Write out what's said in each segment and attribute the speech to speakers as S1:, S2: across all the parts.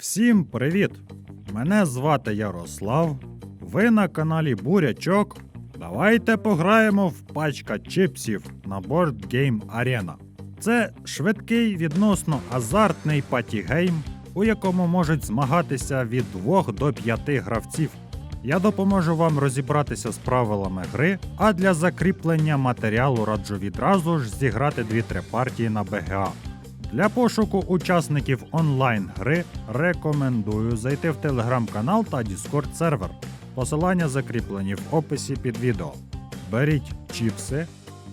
S1: Всім привіт! Мене звати Ярослав. Ви на каналі Бурячок. Давайте пограємо в пачка чипсів на Board Game Arena. Це швидкий відносно азартний патігейм, у якому можуть змагатися від 2 до 5 гравців. Я допоможу вам розібратися з правилами гри, а для закріплення матеріалу раджу відразу ж зіграти 2-3 партії на БГА. Для пошуку учасників онлайн гри рекомендую зайти в телеграм-канал та Discord сервер. Посилання закріплені в описі під відео. Беріть чіпси,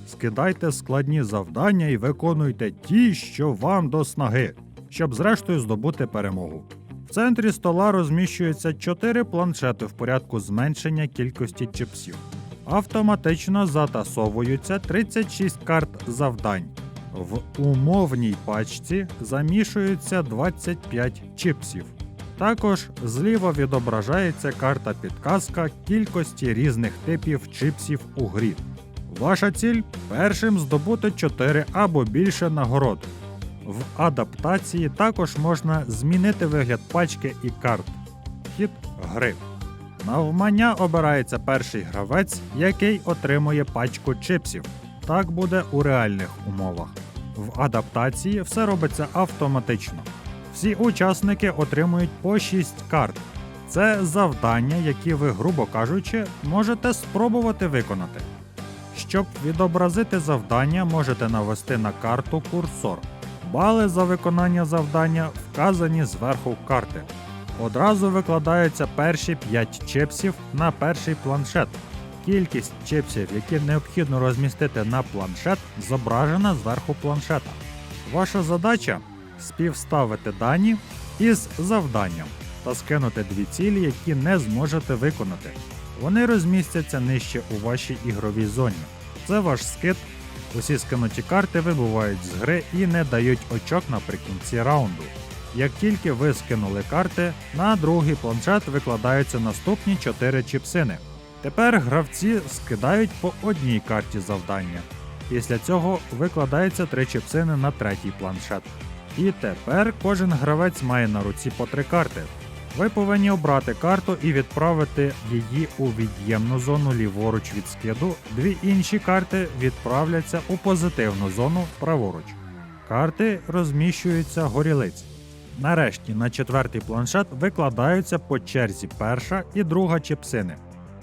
S1: скидайте складні завдання і виконуйте ті, що вам до снаги, щоб зрештою здобути перемогу. В центрі стола розміщуються 4 планшети в порядку зменшення кількості чіпсів. Автоматично затасовуються 36 карт завдань. В умовній пачці замішуються 25 чіпсів. Також зліва відображається карта підказка кількості різних типів чіпсів у грі. Ваша ціль першим здобути 4 або більше нагород. В адаптації також можна змінити вигляд пачки і карт. Хід гри. Навмання обирається перший гравець, який отримує пачку чипсів. Так буде у реальних умовах. В адаптації все робиться автоматично. Всі учасники отримують по 6 карт. Це завдання, які ви, грубо кажучи, можете спробувати виконати. Щоб відобразити завдання, можете навести на карту курсор. Бали за виконання завдання вказані зверху карти. Одразу викладаються перші 5 чипсів на перший планшет. Кількість чипсів, які необхідно розмістити на планшет, зображена зверху планшета. Ваша задача співставити дані із завданням та скинути дві цілі, які не зможете виконати. Вони розмістяться нижче у вашій ігровій зоні. Це ваш скид. Усі скинуті карти вибувають з гри і не дають очок наприкінці раунду. Як тільки ви скинули карти, на другий планшет викладаються наступні 4 чіпсини. Тепер гравці скидають по одній карті завдання. Після цього викладається три чіпсини на третій планшет. І тепер кожен гравець має на руці по три карти. Ви повинні обрати карту і відправити її у від'ємну зону ліворуч від скиду. Дві інші карти відправляться у позитивну зону праворуч. Карти розміщуються горілиць. Нарешті на четвертий планшет викладаються по черзі перша і друга чіпсини.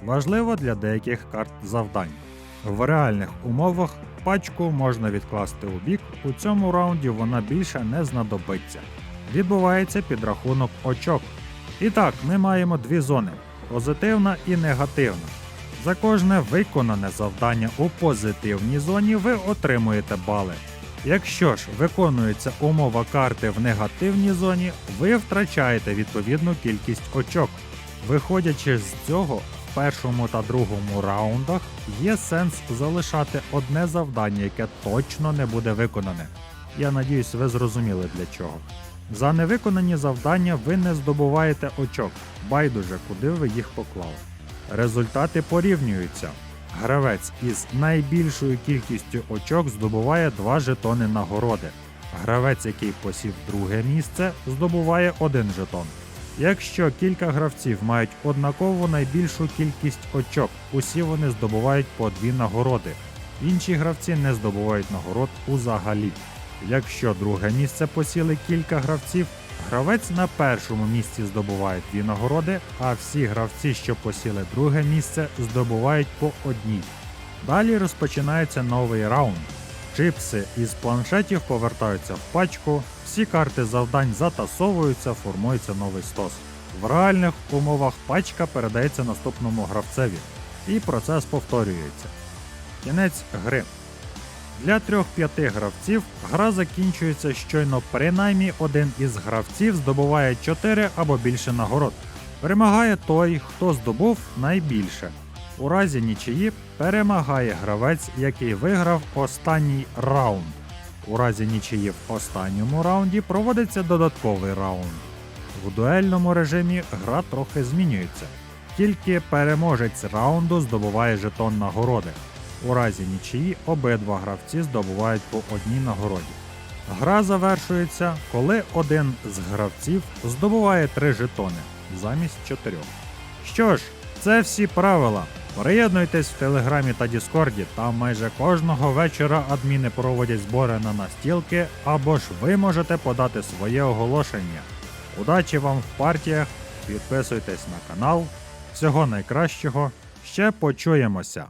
S1: Важливо для деяких карт завдань. В реальних умовах пачку можна відкласти у бік, у цьому раунді вона більше не знадобиться. Відбувається підрахунок очок. І так, ми маємо дві зони: позитивна і негативна. За кожне виконане завдання у позитивній зоні ви отримуєте бали. Якщо ж виконується умова карти в негативній зоні, ви втрачаєте відповідну кількість очок. Виходячи з цього, першому та другому раундах є сенс залишати одне завдання, яке точно не буде виконане. Я надіюсь, ви зрозуміли для чого. За невиконані завдання ви не здобуваєте очок, байдуже, куди ви їх поклали. Результати порівнюються. Гравець із найбільшою кількістю очок здобуває 2 жетони нагороди. Гравець, який посів друге місце, здобуває один жетон. Якщо кілька гравців мають однакову найбільшу кількість очок, усі вони здобувають по дві нагороди. Інші гравці не здобувають нагород узагалі. Якщо друге місце посіли кілька гравців, гравець на першому місці здобуває дві нагороди, а всі гравці, що посіли друге місце, здобувають по одній. Далі розпочинається новий раунд. Чипси із планшетів повертаються в пачку, всі карти завдань затасовуються, формується новий стос. В реальних умовах пачка передається наступному гравцеві, і процес повторюється. Кінець гри. Для 3-5 гравців гра закінчується щойно принаймні один із гравців здобуває 4 або більше нагород. Перемагає той, хто здобув найбільше. У разі нічиї перемагає гравець, який виграв останній раунд. У разі нічиї в останньому раунді проводиться додатковий раунд. В дуельному режимі гра трохи змінюється. Тільки переможець раунду здобуває жетон нагороди. У разі нічиї обидва гравці здобувають по одній нагороді. Гра завершується, коли один з гравців здобуває три жетони замість чотирьох. Що ж, це всі правила. Приєднуйтесь в Телеграмі та Діскорді, там майже кожного вечора адміни проводять збори на настілки, або ж ви можете подати своє оголошення. Удачі вам в партіях, підписуйтесь на канал. Всього найкращого. Ще почуємося!